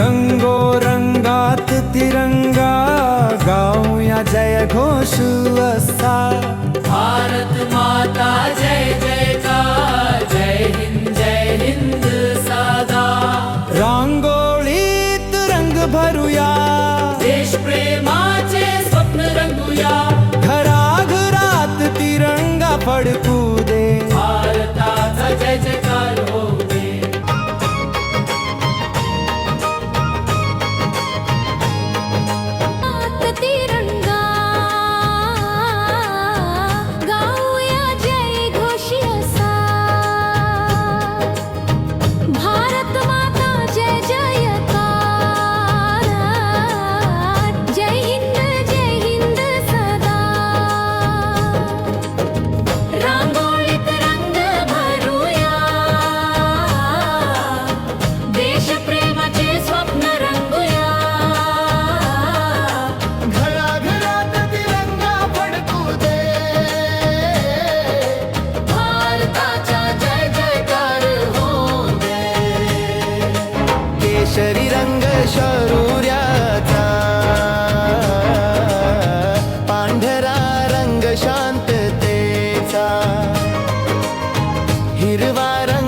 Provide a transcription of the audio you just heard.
रंगो रंगात तिरंगा गाऊ या जय घोष असा भारत माता जय जय का जय हिंद जय हिंद सादा। रांगोळीत रंग भरूया। देश प्रेमाचे स्वप्न रंगूया। घराघरात तिरंगा फडकू। रंग शौर्याचा. पांढरा रंग शांततेचा. हिरवा रंग